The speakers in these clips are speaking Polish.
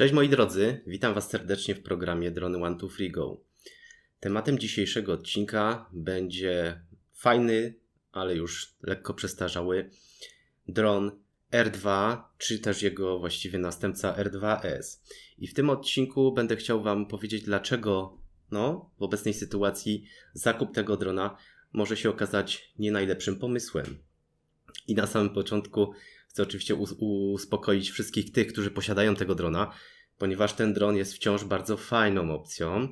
Cześć moi drodzy, witam Was serdecznie w programie Drony One to Free Go. Tematem dzisiejszego odcinka będzie fajny, ale już lekko przestarzały dron R2, czy też jego właściwie następca R2S. I w tym odcinku będę chciał Wam powiedzieć, dlaczego no, w obecnej sytuacji zakup tego drona może się okazać nie najlepszym pomysłem. I na samym początku chcę oczywiście uspokoić wszystkich tych, którzy posiadają tego drona, ponieważ ten dron jest wciąż bardzo fajną opcją.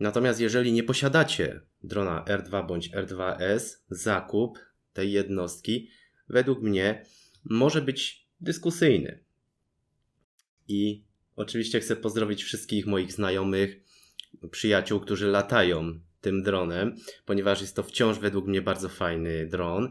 Natomiast jeżeli nie posiadacie drona R2 bądź R2S, zakup tej jednostki według mnie może być dyskusyjny. I oczywiście chcę pozdrowić wszystkich moich znajomych, przyjaciół, którzy latają tym dronem, ponieważ jest to wciąż według mnie bardzo fajny dron.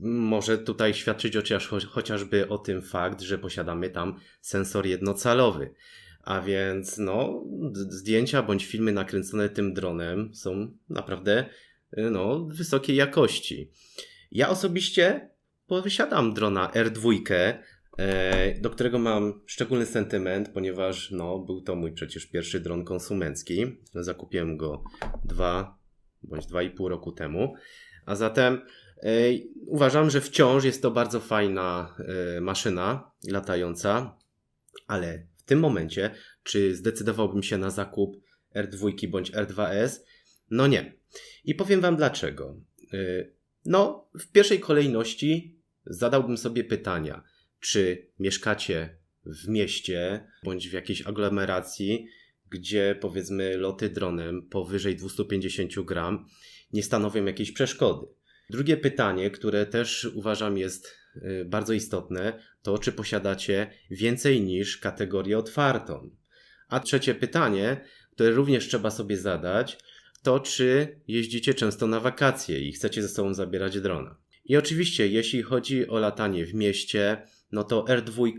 Może tutaj świadczyć chociaż, chociażby o tym fakt, że posiadamy tam sensor jednocalowy. A więc no, zdjęcia bądź filmy nakręcone tym dronem są naprawdę no, wysokiej jakości. Ja osobiście posiadam drona R2, e, do którego mam szczególny sentyment, ponieważ no, był to mój przecież pierwszy dron konsumencki. Zakupiłem go dwa bądź dwa i pół roku temu. A zatem uważam, że wciąż jest to bardzo fajna e, maszyna latająca, ale w tym momencie, czy zdecydowałbym się na zakup R2 bądź R2S? No nie. I powiem Wam dlaczego. No, w pierwszej kolejności zadałbym sobie pytania, czy mieszkacie w mieście bądź w jakiejś aglomeracji, gdzie powiedzmy loty dronem powyżej 250 gram nie stanowią jakiejś przeszkody. Drugie pytanie, które też uważam jest y, bardzo istotne, to czy posiadacie więcej niż kategorię otwartą. A trzecie pytanie, które również trzeba sobie zadać, to czy jeździcie często na wakacje i chcecie ze sobą zabierać drona. I oczywiście, jeśli chodzi o latanie w mieście, no to R2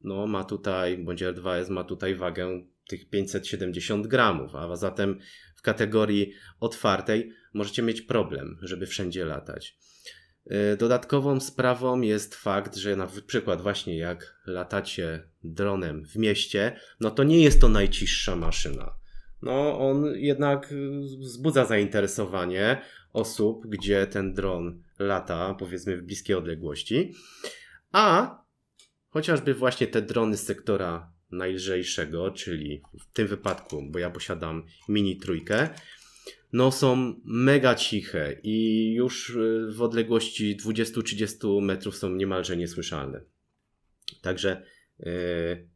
no, ma tutaj, bądź R2S ma tutaj wagę tych 570 gramów, a zatem w kategorii otwartej możecie mieć problem, żeby wszędzie latać. Y, dodatkową sprawą jest fakt, że na przykład właśnie jak latacie dronem w mieście, no to nie jest to najciszsza maszyna. No on jednak wzbudza zainteresowanie osób, gdzie ten dron lata, powiedzmy w bliskiej odległości. A chociażby właśnie te drony z sektora najlżejszego, czyli w tym wypadku, bo ja posiadam mini trójkę, no są mega ciche i już y, w odległości 20-30 metrów są niemalże niesłyszalne. Także yy,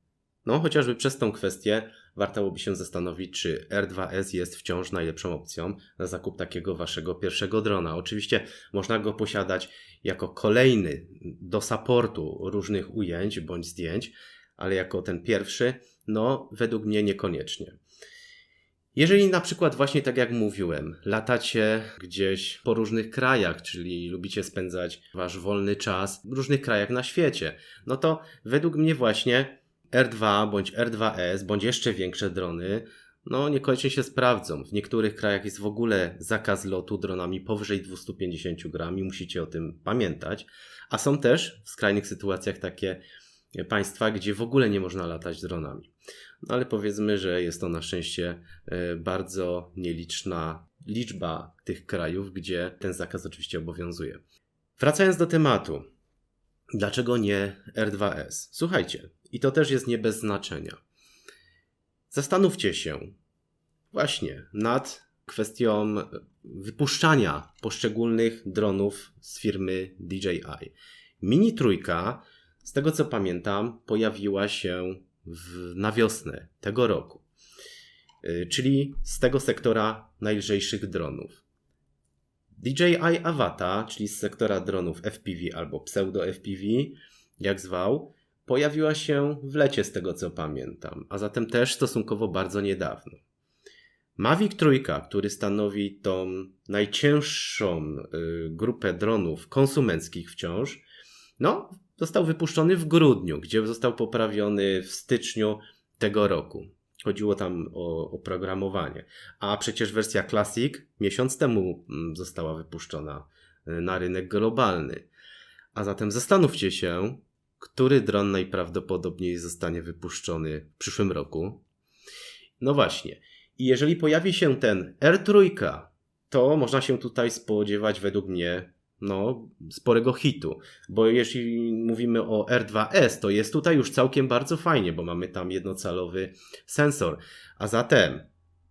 no chociażby przez tą kwestię warto by się zastanowić, czy R2S jest wciąż najlepszą opcją na zakup takiego waszego pierwszego drona. Oczywiście można go posiadać jako kolejny do supportu różnych ujęć bądź zdjęć, ale jako ten pierwszy, no według mnie niekoniecznie. Jeżeli na przykład właśnie tak jak mówiłem, latacie gdzieś po różnych krajach, czyli lubicie spędzać wasz wolny czas w różnych krajach na świecie, no to według mnie właśnie R2 bądź R2S bądź jeszcze większe drony no niekoniecznie się sprawdzą. W niektórych krajach jest w ogóle zakaz lotu dronami powyżej 250 gram i musicie o tym pamiętać. A są też w skrajnych sytuacjach takie państwa, gdzie w ogóle nie można latać dronami. No ale powiedzmy, że jest to na szczęście e, bardzo nieliczna liczba tych krajów, gdzie ten zakaz oczywiście obowiązuje. Wracając do tematu. Dlaczego nie R2S? Słuchajcie, i to też jest nie bez znaczenia. Zastanówcie się właśnie nad kwestią wypuszczania poszczególnych dronów z firmy DJI. Mini trójka, z tego co pamiętam, pojawiła się w, na wiosnę tego roku, y, czyli z tego sektora najlżejszych dronów. DJI Avata, czyli z sektora dronów FPV albo pseudo FPV, jak zwał, pojawiła się w lecie z tego co pamiętam, a zatem też stosunkowo bardzo niedawno. Mavic Trójka, który stanowi tą najcięższą y, grupę dronów konsumenckich wciąż, no, został wypuszczony w grudniu, gdzie został poprawiony w styczniu tego roku. Chodziło tam o oprogramowanie. A przecież wersja Classic miesiąc temu mm, została wypuszczona y, na rynek globalny. A zatem zastanówcie się, który dron najprawdopodobniej zostanie wypuszczony w przyszłym roku. No właśnie. I jeżeli pojawi się ten R3, to można się tutaj spodziewać według mnie no, sporego hitu. Bo jeśli mówimy o R2S, to jest tutaj już całkiem bardzo fajnie, bo mamy tam jednocalowy sensor. A zatem,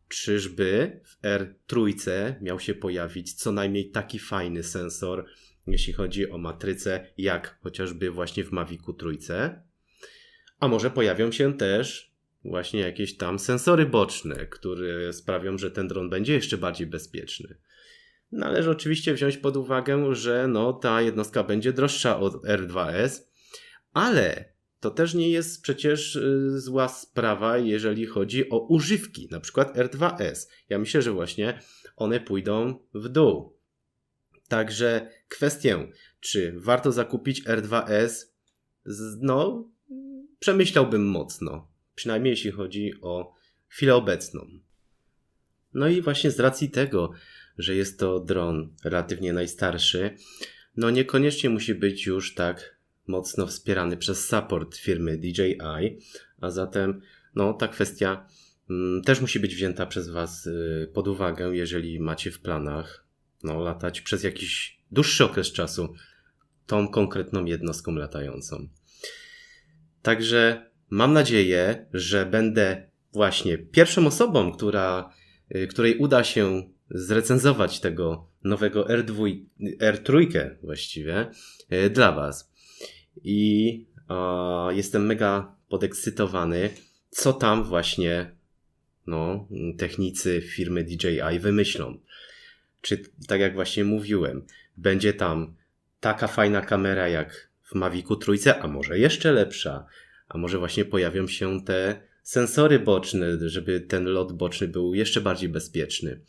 czyżby w R3 miał się pojawić co najmniej taki fajny sensor, jeśli chodzi o matrycę, jak chociażby właśnie w Mavicu trójce? A może pojawią się też właśnie jakieś tam sensory boczne, które sprawią, że ten dron będzie jeszcze bardziej bezpieczny. Należy oczywiście wziąć pod uwagę, że no, ta jednostka będzie droższa od R2S, ale to też nie jest przecież y, zła sprawa, jeżeli chodzi o używki, na przykład R2S. Ja myślę, że właśnie one pójdą w dół. Także kwestię, czy warto zakupić R2S, no, przemyślałbym mocno. Przynajmniej jeśli chodzi o chwilę obecną. No i właśnie z racji tego, że jest to dron relatywnie najstarszy, no niekoniecznie musi być już tak mocno wspierany przez support firmy DJI, a zatem no ta kwestia mm, też musi być wzięta przez Was y, pod uwagę, jeżeli macie w planach no, latać przez jakiś dłuższy okres czasu tą konkretną jednostką latającą. Także mam nadzieję, że będę właśnie pierwszą osobą, która, y, której uda się zrecenzować tego nowego R2, R3 właściwie y, dla Was. I jestem mega podekscytowany, co tam właśnie no, technicy firmy DJI wymyślą. Czy tak jak właśnie mówiłem, będzie tam taka fajna kamera jak w Mavicu trójce, a może jeszcze lepsza, a może właśnie pojawią się te sensory boczne, żeby ten lot boczny był jeszcze bardziej bezpieczny.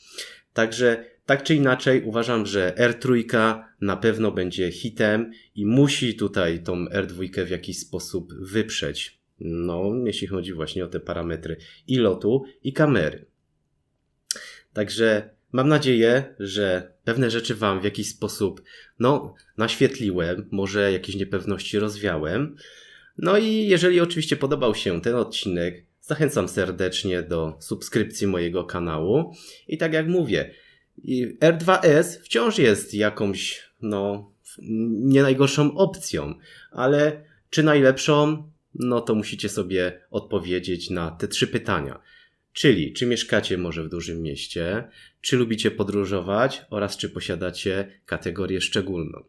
Także tak czy inaczej uważam, że R3 na pewno będzie hitem i musi tutaj tą R2 w jakiś sposób wyprzeć. No, jeśli chodzi właśnie o te parametry i lotu, i kamery. Także mam nadzieję, że pewne rzeczy Wam w jakiś sposób, no, naświetliłem, może jakieś niepewności rozwiałem. No i jeżeli oczywiście podobał się ten odcinek, zachęcam serdecznie do subskrypcji mojego kanału. I tak jak mówię, R2S wciąż jest jakąś, no, nie najgorszą opcją, ale czy najlepszą? No to musicie sobie odpowiedzieć na te trzy pytania. Czyli czy mieszkacie może w dużym mieście, czy lubicie podróżować oraz czy posiadacie kategorię szczególną.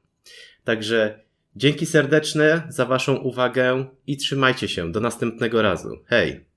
Także dzięki serdeczne za Waszą uwagę i trzymajcie się. Do następnego razu. Hej!